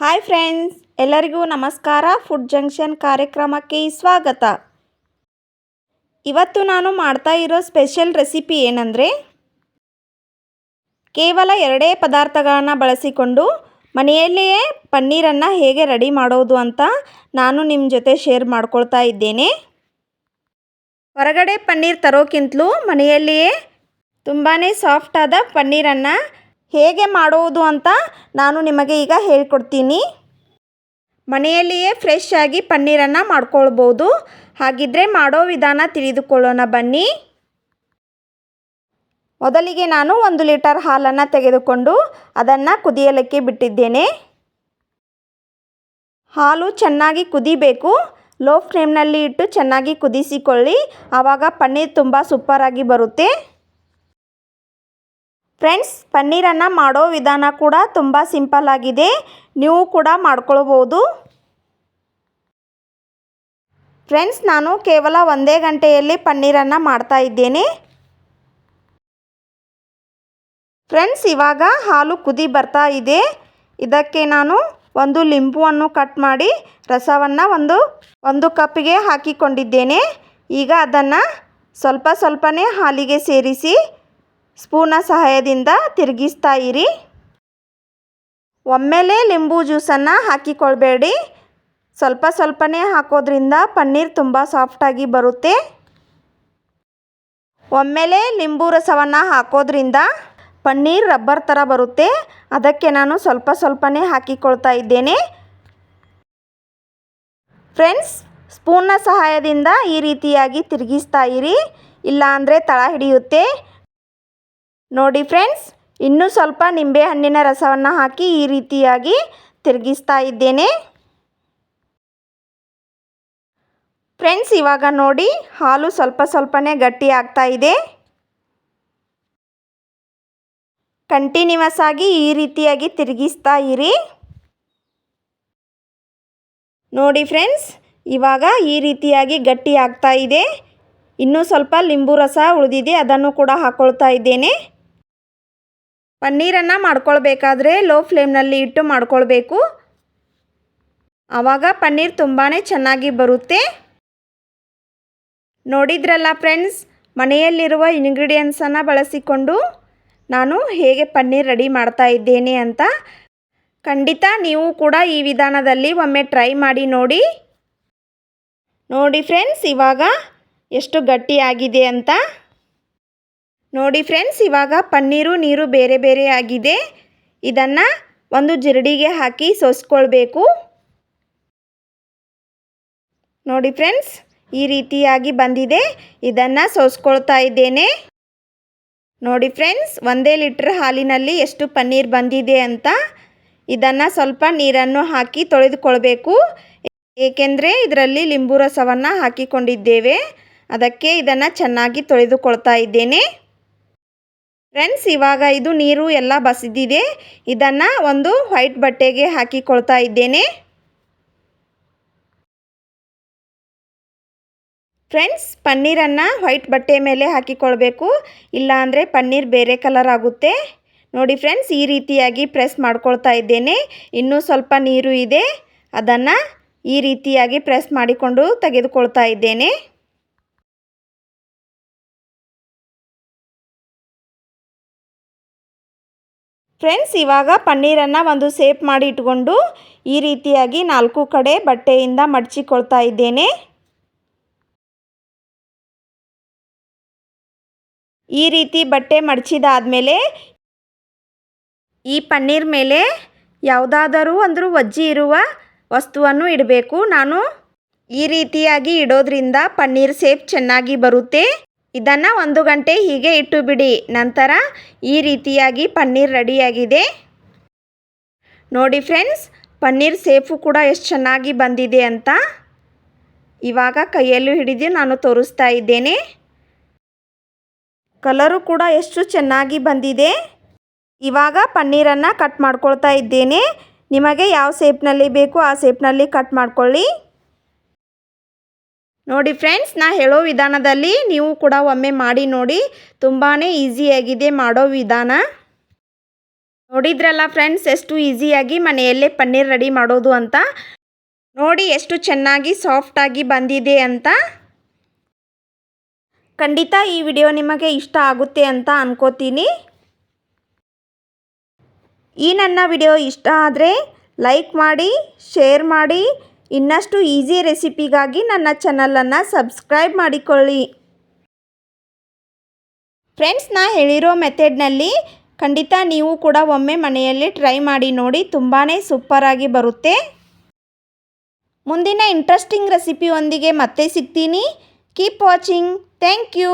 Hi friends, ಎಲ್ಲರಿಗೂ ನಮಸ್ಕಾರ. Food junction ಕಾರ್ಯಕ್ರಮಕ್ಕೆ ಸ್ವಾಗತ. ಇವತ್ತು ನಾನು ಮಾಡ್ತಾ ಇರೋ ಸ್ಪೆಷಲ್ ರೆಸಿಪಿ ಏನಂದರೆ, ಕೇವಲ ಎರಡೇ ಪದಾರ್ಥಗಳನ್ನು ಬಳಸಿಕೊಂಡು ಮನೆಯಲ್ಲಿಯೇ ಪನ್ನೀರನ್ನು ಹೇಗೆ ರೆಡಿ ಮಾಡೋದು ಅಂತ ನಾನು ನಿಮ್ಮ ಜೊತೆ ಶೇರ್ ಮಾಡ್ಕೊಳ್ತಾ ಇದ್ದೇನೆ. ಹೊರಗಡೆ ಪನ್ನೀರ್ ತರೋಕ್ಕಿಂತಲೂ ಮನೆಯಲ್ಲಿಯೇ ತುಂಬಾ ಸಾಫ್ಟಾದ ಪನ್ನೀರನ್ನು ಹೇಗೆ ಮಾಡುವುದು ಅಂತ ನಾನು ನಿಮಗೆ ಈಗ ಹೇಳ್ಕೊಡ್ತೀನಿ. ಮನೆಯಲ್ಲಿಯೇ ಫ್ರೆಶ್ ಆಗಿ ಪನ್ನೀರನ್ನು ಮಾಡ್ಕೊಳ್ಬೋದು. ಹಾಗಿದ್ದರೆ ಮಾಡೋ ವಿಧಾನ ತಿಳಿದುಕೊಳ್ಳೋಣ ಬನ್ನಿ. ಮೊದಲಿಗೆ ನಾನು ಒಂದು ಲೀಟರ್ ಹಾಲನ್ನು ತೆಗೆದುಕೊಂಡು ಅದನ್ನು ಕುದಿಯಲಿಕ್ಕೆ ಬಿಟ್ಟಿದ್ದೇನೆ. ಹಾಲು ಚೆನ್ನಾಗಿ ಕುದಿಬೇಕು. ಲೋ ಫ್ಲೇಮ್ನಲ್ಲಿ ಇಟ್ಟು ಚೆನ್ನಾಗಿ ಕುದಿಸಿಕೊಳ್ಳಿ. ಆವಾಗ ಪನ್ನೀರ್ ತುಂಬ ಸೂಪರಾಗಿ ಬರುತ್ತೆ. ಫ್ರೆಂಡ್ಸ್, ಪನ್ನೀರನ್ನು ಮಾಡೋ ವಿಧಾನ ಕೂಡ ತುಂಬ ಸಿಂಪಲ್ ಆಗಿದೆ. ನೀವು ಕೂಡ ಮಾಡ್ಕೊಳ್ಬೋದು. ಫ್ರೆಂಡ್ಸ್, ನಾನು ಕೇವಲ ಒಂದೇ ಗಂಟೆಯಲ್ಲಿ ಪನ್ನೀರನ್ನು ಮಾಡ್ತಾ ಇದ್ದೇನೆ. ಫ್ರೆಂಡ್ಸ್, ಇವಾಗ ಹಾಲು ಕುದಿ ಬರ್ತಾ ಇದೆ. ಇದಕ್ಕೆ ನಾನು ಒಂದು ಲಿಂಬುವನ್ನು ಕಟ್ ಮಾಡಿ ರಸವನ್ನು ಒಂದು ಒಂದು ಕಪ್ಪಿಗೆ ಹಾಕಿಕೊಂಡಿದ್ದೇನೆ. ಈಗ ಅದನ್ನು ಸ್ವಲ್ಪ ಸ್ವಲ್ಪನೇ ಹಾಲಿಗೆ ಸೇರಿಸಿ ಸ್ಪೂನ ಸಹಾಯದಿಂದ ತಿರುಗಿಸ್ತಾ ಇರಿ. ಒಮ್ಮೆಲೆ ಲಿಂಬು ಜ್ಯೂಸನ್ನು ಹಾಕಿಕೊಳ್ಬೇಡಿ. ಸ್ವಲ್ಪ ಸ್ವಲ್ಪನೇ ಹಾಕೋದ್ರಿಂದ ಪನ್ನೀರ್ ತುಂಬ ಸಾಫ್ಟಾಗಿ ಬರುತ್ತೆ. ಒಮ್ಮೆಲೆ ಲಿಂಬು ರಸವನ್ನು ಹಾಕೋದ್ರಿಂದ ಪನ್ನೀರ್ ರಬ್ಬರ್ ಥರ ಬರುತ್ತೆ. ಅದಕ್ಕೆ ನಾನು ಸ್ವಲ್ಪ ಸ್ವಲ್ಪನೇ ಹಾಕಿಕೊಳ್ತಾ ಇದ್ದೇನೆ. ಫ್ರೆಂಡ್ಸ್ ಸ್ಪೂನ್ನ ಸಹಾಯದಿಂದ ಈ ರೀತಿಯಾಗಿ ತಿರುಗಿಸ್ತಾ ಇರಿ. ಇಲ್ಲಾಂದರೆ ತಳ ಹಿಡಿಯುತ್ತೆ. ನೋಡಿ ಫ್ರೆಂಡ್ಸ್, ಇನ್ನೂ ಸ್ವಲ್ಪ ನಿಂಬೆಹಣ್ಣಿನ ರಸವನ್ನು ಹಾಕಿ ಈ ರೀತಿಯಾಗಿ ತಿರುಗಿಸ್ತಾ ಇದ್ದೇನೆ. ಫ್ರೆಂಡ್ಸ್, ಇವಾಗ ನೋಡಿ ಹಾಲು ಸ್ವಲ್ಪ ಸ್ವಲ್ಪನೇ ಗಟ್ಟಿ ಆಗ್ತಾ ಇದೆ. ಕಂಟಿನ್ಯೂಸ್ ಆಗಿ ಈ ರೀತಿಯಾಗಿ ತಿರುಗಿಸ್ತಾ ಇರಿ. ನೋಡಿ ಫ್ರೆಂಡ್ಸ್, ಇವಾಗ ಈ ರೀತಿಯಾಗಿ ಗಟ್ಟಿ ಆಗ್ತಾ ಇದೆ. ಇನ್ನೂ ಸ್ವಲ್ಪ ಲಿಂಬು ರಸ ಉಳಿದಿದೆ, ಅದನ್ನು ಕೂಡ ಹಾಕ್ಕೊಳ್ತಾ ಇದ್ದೇನೆ. ಪನ್ನೀರನ್ನು ಮಾಡ್ಕೊಳ್ಬೇಕಾದ್ರೆ ಲೋ ಫ್ಲೇಮ್ನಲ್ಲಿ ಇಟ್ಟು ಮಾಡ್ಕೊಳ್ಬೇಕು. ಆವಾಗ ಪನ್ನೀರ್ ತುಂಬಾ ಚೆನ್ನಾಗಿ ಬರುತ್ತೆ. ನೋಡಿದ್ರಲ್ಲ ಫ್ರೆಂಡ್ಸ್ ಮನೆಯಲ್ಲಿರುವ ಇಂಗ್ರೀಡಿಯೆಂಟ್ಸನ್ನು ಬಳಸಿಕೊಂಡು ನಾನು ಹೇಗೆ ಪನ್ನೀರ್ ರೆಡಿ ಮಾಡ್ತಾ ಇದ್ದೇನೆ ಅಂತ ಖಂಡಿತ ನೀವು ಕೂಡ ಈ ವಿಧಾನದಲ್ಲಿ ಒಮ್ಮೆ ಟ್ರೈ ಮಾಡಿ ನೋಡಿ. ನೋಡಿ ಫ್ರೆಂಡ್ಸ್ ಇವಾಗ ಎಷ್ಟು ಗಟ್ಟಿಯಾಗಿದೆ ಅಂತ. ನೋಡಿ ಫ್ರೆಂಡ್ಸ್, ಇವಾಗ ಪನ್ನೀರು ನೀರು ಬೇರೆ ಬೇರೆ ಆಗಿದೆ. ಇದನ್ನು ಒಂದು ಜಿರಡಿಗೆ ಹಾಕಿ ಸೋಸ್ಕೊಳ್ಬೇಕು. ನೋಡಿ ಫ್ರೆಂಡ್ಸ್, ಈ ರೀತಿಯಾಗಿ ಬಂದಿದೆ. ಇದನ್ನು ಸೋಸ್ಕೊಳ್ತಾ ಇದ್ದೇನೆ. ನೋಡಿ ಫ್ರೆಂಡ್ಸ್, ಒಂದೇ ಲೀಟ್ರ್ ಹಾಲಿನಲ್ಲಿ ಎಷ್ಟು ಪನ್ನೀರ್ ಬಂದಿದೆ ಅಂತ. ಇದನ್ನು ಸ್ವಲ್ಪ ನೀರನ್ನು ಹಾಕಿ ತೊಳೆದುಕೊಳ್ಬೇಕು. ಏಕೆಂದರೆ ಇದರಲ್ಲಿ ಲಿಂಬು ರಸವನ್ನು ಹಾಕಿಕೊಂಡಿದ್ದೇವೆ. ಅದಕ್ಕೆ ಇದನ್ನು ಚೆನ್ನಾಗಿ ತೊಳೆದುಕೊಳ್ತಾ ಇದ್ದೇನೆ. ಫ್ರೆಂಡ್ಸ್ ಇವಾಗ ಇದು ನೀರು ಎಲ್ಲ ಬಸಿದಿದೆ. ಇದನ್ನು ಒಂದು ವೈಟ್ ಬಟ್ಟೆಗೆ ಹಾಕಿಕೊಳ್ತಾ ಇದ್ದೇನೆ. ಫ್ರೆಂಡ್ಸ್ ಪನ್ನೀರನ್ನು ವೈಟ್ ಬಟ್ಟೆ ಮೇಲೆ ಹಾಕಿಕೊಳ್ಬೇಕು. ಇಲ್ಲಾಂದರೆ ಪನ್ನೀರ್ ಬೇರೆ ಕಲರ್ ಆಗುತ್ತೆ. ನೋಡಿ ಫ್ರೆಂಡ್ಸ್ ಈ ರೀತಿಯಾಗಿ ಪ್ರೆಸ್ ಮಾಡ್ಕೊಳ್ತಾ ಇದ್ದೇನೆ. ಇನ್ನೂ ಸ್ವಲ್ಪ ನೀರು ಇದೆ. ಅದನ್ನು ಈ ರೀತಿಯಾಗಿ ಪ್ರೆಸ್ ಮಾಡಿಕೊಂಡು ತೆಗೆದುಕೊಳ್ತಾ ಇದ್ದೇನೆ. ಫ್ರೆಂಡ್ಸ್ ಇವಾಗ ಪನ್ನೀರನ್ನು ಒಂದು ಸೇಪ್ ಮಾಡಿ ಇಟ್ಕೊಂಡು ಈ ರೀತಿಯಾಗಿ ನಾಲ್ಕು ಕಡೆ ಬಟ್ಟೆಯಿಂದ ಮಡಚಿಕೊಳ್ತಾ ಇದ್ದೇನೆ. ಈ ರೀತಿ ಬಟ್ಟೆ ಮಡಚಿದಾದಮೇಲೆ ಈ ಪನ್ನೀರ್ ಮೇಲೆ ಯಾವುದಾದರೂ ಅಂದರೂ ವಜ್ಜಿ ಇರುವ ವಸ್ತುವನ್ನು ಇಡಬೇಕು. ನಾನು ಈ ರೀತಿಯಾಗಿ ಇಡೋದ್ರಿಂದ ಪನ್ನೀರ್ ಸೇಪ್ ಚೆನ್ನಾಗಿ ಬರುತ್ತೆ. ಇದನ್ನು ಒಂದು ಗಂಟೆ ಹೀಗೆ ಇಟ್ಟು ಬಿಡಿ ನಂತರ ಈ ರೀತಿಯಾಗಿ ಪನ್ನೀರ್ ರೆಡಿಯಾಗಿದೆ. ನೋಡಿ ಫ್ರೆಂಡ್ಸ್, ಪನ್ನೀರ್ ಸೇಫು ಕೂಡ ಎಷ್ಟು ಚೆನ್ನಾಗಿ ಬಂದಿದೆ ಅಂತ. ಇವಾಗ ಕೈಯಲ್ಲೂ ಹಿಡಿದು ನಾನು ತೋರಿಸ್ತಾ ಇದ್ದೇನೆ. ಕಲರು ಕೂಡ ಎಷ್ಟು ಚೆನ್ನಾಗಿ ಬಂದಿದೆ. ಇವಾಗ ಪನ್ನೀರನ್ನು ಕಟ್ ಮಾಡ್ಕೊಳ್ತಾ ಇದ್ದೇನೆ. ನಿಮಗೆ ಯಾವ ಸೇಪ್ನಲ್ಲಿ ಬೇಕು ಆ ಸೇಪ್ನಲ್ಲಿ ಕಟ್ ಮಾಡ್ಕೊಳ್ಳಿ. ನೋಡಿ ಫ್ರೆಂಡ್ಸ್, ನಾ ಹೇಳೋ ವಿಧಾನದಲ್ಲಿ ನೀವು ಕೂಡ ಒಮ್ಮೆ ಮಾಡಿ ನೋಡಿ. ತುಂಬಾ ಈಸಿಯಾಗಿದೆ ಮಾಡೋ ವಿಧಾನ. ನೋಡಿದ್ರಲ್ಲ ಫ್ರೆಂಡ್ಸ್, ಎಷ್ಟು ಈಸಿಯಾಗಿ ಮನೆಯಲ್ಲೇ ಪನ್ನೀರ್ ರೆಡಿ ಮಾಡೋದು ಅಂತ. ನೋಡಿ ಎಷ್ಟು ಚೆನ್ನಾಗಿ ಸಾಫ್ಟಾಗಿ ಬಂದಿದೆ ಅಂತ. ಖಂಡಿತ ಈ ವಿಡಿಯೋ ನಿಮಗೆ ಇಷ್ಟ ಆಗುತ್ತೆ ಅಂತ ಅನ್ಕೋತೀನಿ. ಈ ನನ್ನ ವಿಡಿಯೋ ಇಷ್ಟ ಆದರೆ ಲೈಕ್ ಮಾಡಿ, ಶೇರ್ ಮಾಡಿ. ಇನ್ನಷ್ಟು ಈಸಿ ರೆಸಿಪಿಗಾಗಿ ನನ್ನ ಚಾನಲನ್ನು ಸಬ್ಸ್ಕ್ರೈಬ್ ಮಾಡಿಕೊಳ್ಳಿ. ಫ್ರೆಂಡ್ಸ್, ನಾ ಹೇಳಿರೋ ಮೆಥೆಡ್ನಲ್ಲಿ ಖಂಡಿತ ನೀವು ಕೂಡ ಒಮ್ಮೆ ಮನೆಯಲ್ಲಿ ಟ್ರೈ ಮಾಡಿ ನೋಡಿ ತುಂಬಾ ಸೂಪರಾಗಿ ಬರುತ್ತೆ. ಮುಂದಿನ ಇಂಟ್ರೆಸ್ಟಿಂಗ್ ರೆಸಿಪಿಯೊಂದಿಗೆ ಮತ್ತೆ ಸಿಗ್ತೀನಿ. Keep watching. Thank you.